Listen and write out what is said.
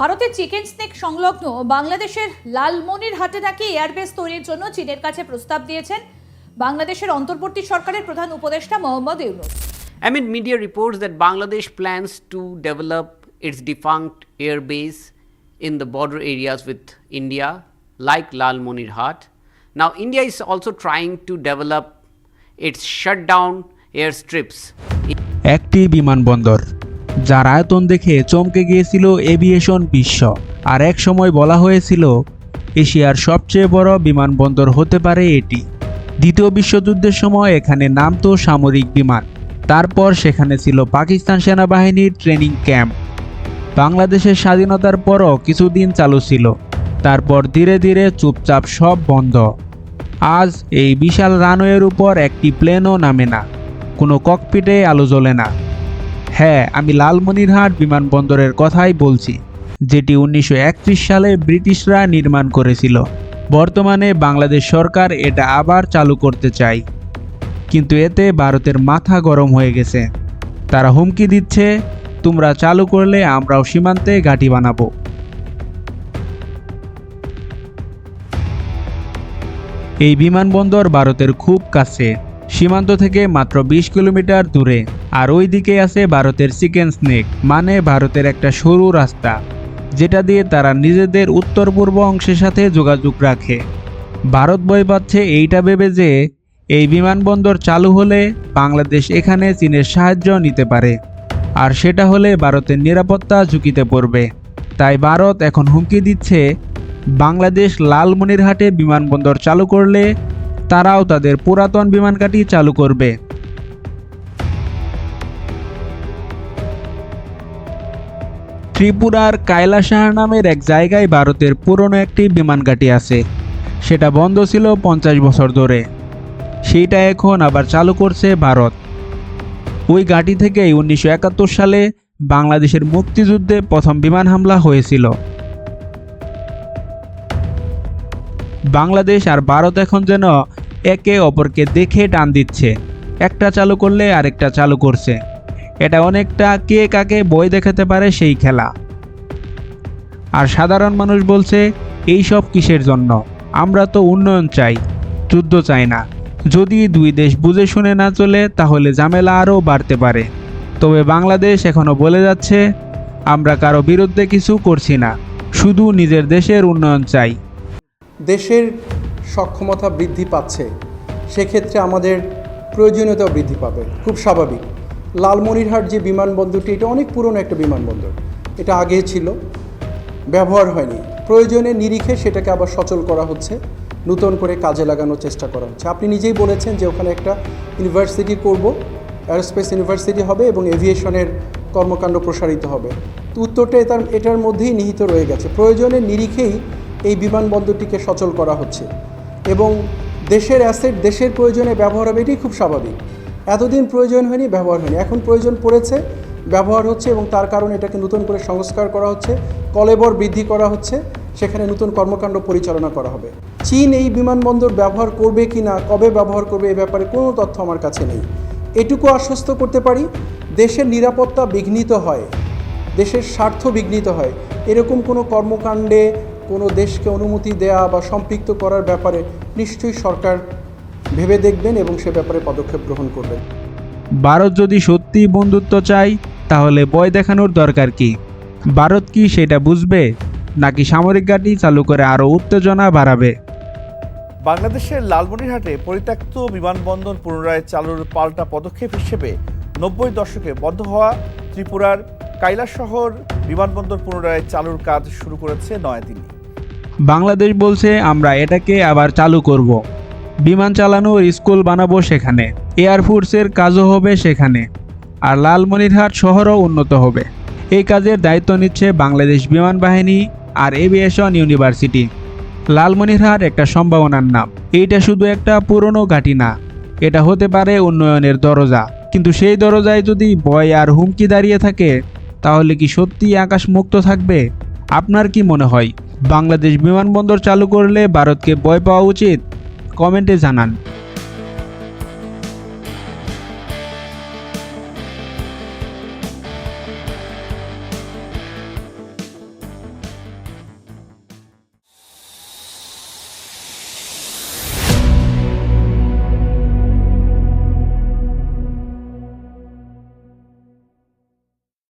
ভারতে chicken snake সংলগ্ন বাংলাদেশের লালমনির হাটে নাকি এয়ারবেস তৈরির জন্য চীনের কাছে প্রস্তাব দিয়েছেন বাংলাদেশের অন্তর্বর্তী সরকারের প্রধান উপদেষ্টা Mohammad Yunus. Amid media reports that Bangladesh plans to develop its defunct airbase in the border areas with India like Lalmonirhat now India is also trying to develop its shut down air strips একটি বিমানবন্দর যার আয়তন দেখে চমকে গিয়েছিল aviation বিশ্ব। আর এক সময় বলা হয়েছিল, এশিয়ার সবচেয়ে বড় বিমানবন্দর হতে পারে এটি। দ্বিতীয় বিশ্বযুদ্ধের সময় এখানে নামতো সামরিক বিমান। তারপর সেখানে ছিল পাকিস্তান সেনাবাহিনীর ট্রেনিং ক্যাম্প। বাংলাদেশের স্বাধীনতার পরও কিছুদিন চালু ছিল। তারপর ধীরে ধীরে চুপচাপ সব বন্ধ। আজ এই বিশাল রানওয়ের উপর একটি প্লেনও নামে না। কোনো ককপিটে আলো জ্বলে না। হ্যাঁ আমি লালমনিরহাট বিমানবন্দরের কথাই বলছি, যেটি উনিশশো একত্রিশ সালে ব্রিটিশরা নির্মাণ করেছিল। বর্তমানে বাংলাদেশ সরকার এটা আবার চালু করতে চায়। কিন্তু এতে ভারতের মাথা গরম হয়ে গেছে। তারা হুমকি দিচ্ছে, তোমরা চালু করলে আমরাও সীমান্তে ঘাঁটি বানাবো। এই বিমানবন্দর ভারতের খুব কাছে, সীমান্ত থেকে মাত্র বিশ কিলোমিটার দূরে। আর ওই দিকে আছে ভারতের চিকেন স্নেক মানে ভারতের একটা সরু রাস্তা, যেটা দিয়ে তারা নিজেদের উত্তর পূর্ব অংশের সাথে যোগাযোগ রাখে। ভারত বই পাচ্ছে এইটা ভেবে যে এই বিমানবন্দর চালু হলে বাংলাদেশ এখানে চীনের সাহায্য নিতে পারে, আর সেটা হলে ভারতের নিরাপত্তা ঝুঁকিতে পড়বে। তাই ভারত এখন হুমকি দিচ্ছে, বাংলাদেশ লালমনিরহাটে বিমানবন্দর চালু করলে তারাও তাদের পুরাতন বিমানঘাঁটি চালু করবে। ত্রিপুরার কায়লাসাহার নামের এক জায়গায় ভারতের পুরনো একটি বিমানঘাঁটি আছে। সেটা বন্ধ ছিল পঞ্চাশ বছর ধরে। সেইটা এখন আবার চালু করছে ভারত। ওই ঘাঁটি থেকেই উনিশশো একাত্তর সালে বাংলাদেশের মুক্তিযুদ্ধে প্রথম বিমান হামলা হয়েছিল। বাংলাদেশ আর ভারত এখন যেন একে অপরকে দেখে টান দিচ্ছে। একটা চালু করলে আরেকটা চালু করছে। এটা অনেকটা কে কাকে বই দেখাতে পারে সেই খেলা। আর সাধারণ মানুষ বলছে, এই সব কিসের জন্য? আমরা তো উন্নয়ন চাই, যুদ্ধ চাই না। যদি দুই দেশ বুঝে শুনে না চলে, তাহলে ঝামেলা আরও বাড়তে পারে। তবে বাংলাদেশ এখনও বলে যাচ্ছে, আমরা কারও বিরুদ্ধে কিছু করছি না, শুধু নিজের দেশের উন্নয়ন চাই। দেশের সক্ষমতা বৃদ্ধি পাচ্ছে, সেক্ষেত্রে আমাদের প্রয়োজনীয়তা বৃদ্ধি পাবে, খুব স্বাভাবিক। লালমনিরহাট যে বিমানবন্দরটি, এটা অনেক পুরনো একটা বিমানবন্দর। এটা আগে ছিল, ব্যবহার হয়নি। প্রয়োজনে নিরিখে সেটাকে আবার সচল করা হচ্ছে, নতুন করে কাজে লাগানোর চেষ্টা করা হচ্ছে। আপনি নিজেই বলেছেন যে ওখানে একটা ইউনিভার্সিটি করব, অ্যারোস্পেস ইউনিভার্সিটি হবে এবং এভিয়েশনের কর্মকাণ্ড প্রসারিত হবে। তো উত্তরটা এটার এটার মধ্যেই নিহিত রয়ে গেছে। প্রয়োজনে নিরিখেই এই বিমানবন্দরটিকে সচল করা হচ্ছে এবং দেশের অ্যাসেট, দেশের প্রয়োজনে ব্যবহার হবে, এটাই খুব স্বাভাবিক। এতদিন প্রয়োজন হয়নি, ব্যবহার হয়নি। এখন প্রয়োজন পড়েছে, ব্যবহার হচ্ছে এবং তার কারণে এটাকে নতুন করে সংস্কার করা হচ্ছে, কলেবর বৃদ্ধি করা হচ্ছে, সেখানে নতুন কর্মকাণ্ড পরিচালনা করা হবে। চীন এই বিমানবন্দর ব্যবহার করবে কি না, কবে ব্যবহার করবে, এ ব্যাপারে কোনো তথ্য আমার কাছে নেই। এটুকু আশ্বস্ত করতে পারি, দেশের নিরাপত্তা বিঘ্নিত হয়, দেশের স্বার্থ বিঘ্নিত হয়। এরকম কোনো কর্মকাণ্ডে কোনো দেশকে অনুমতি দেয়া বা সম্পৃক্ত করার ব্যাপারে নিশ্চয়ই সরকার ভেবে দেখবেন এবং সে ব্যাপারে পদক্ষেপ গ্রহণ করবেন। ভারত যদি সত্যি বন্ধুত্ব চায় তাহলে বয় দেখানোর দরকার কি? ভারত কি সেটা বুঝবে নাকি সামরিক ঘাঁটি চালু করে আরও উত্তেজনা বাড়াবে? বাংলাদেশের লালমনিরহাটে পরিত্যক্ত বিমানবন্দর পুনরায় চালুর পাল্টা পদক্ষেপ হিসেবে নব্বই দশকে বন্ধ হওয়া ত্রিপুরার শহর বিমানবন্দর পুনরায় চালুর কাজ শুরু করেছে নয়াদিল্লি। বাংলাদেশ বলছে আমরা এটাকে আবার চালু করব। বিমান চালানোর স্কুল বানাবো সেখানে এয়ারফোর্সের কাজও হবে সেখানে, আর লালমনিরহাট শহরও উন্নত হবে। এই কাজের দায়িত্ব নিচ্ছে বাংলাদেশ বিমান বাহিনী আর এভিয়েশন ইউনিভার্সিটি। লালমনিরহাট একটা সম্ভাবনার নাম। এইটা শুধু একটা পুরনো ঘাঁটি না, এটা হতে পারে উন্নয়নের দরজা। কিন্তু সেই দরজায় যদি ভয় আর হুমকি দাঁড়িয়ে থাকে, তাহলে কি সত্যি আকাশ মুক্ত থাকবে? আপনার কি মনে হয়? বাংলাদেশ বিমানবন্দর চালু করলে ভারতকে ভয় পাওয়া উচিত? কমেন্টে জানান।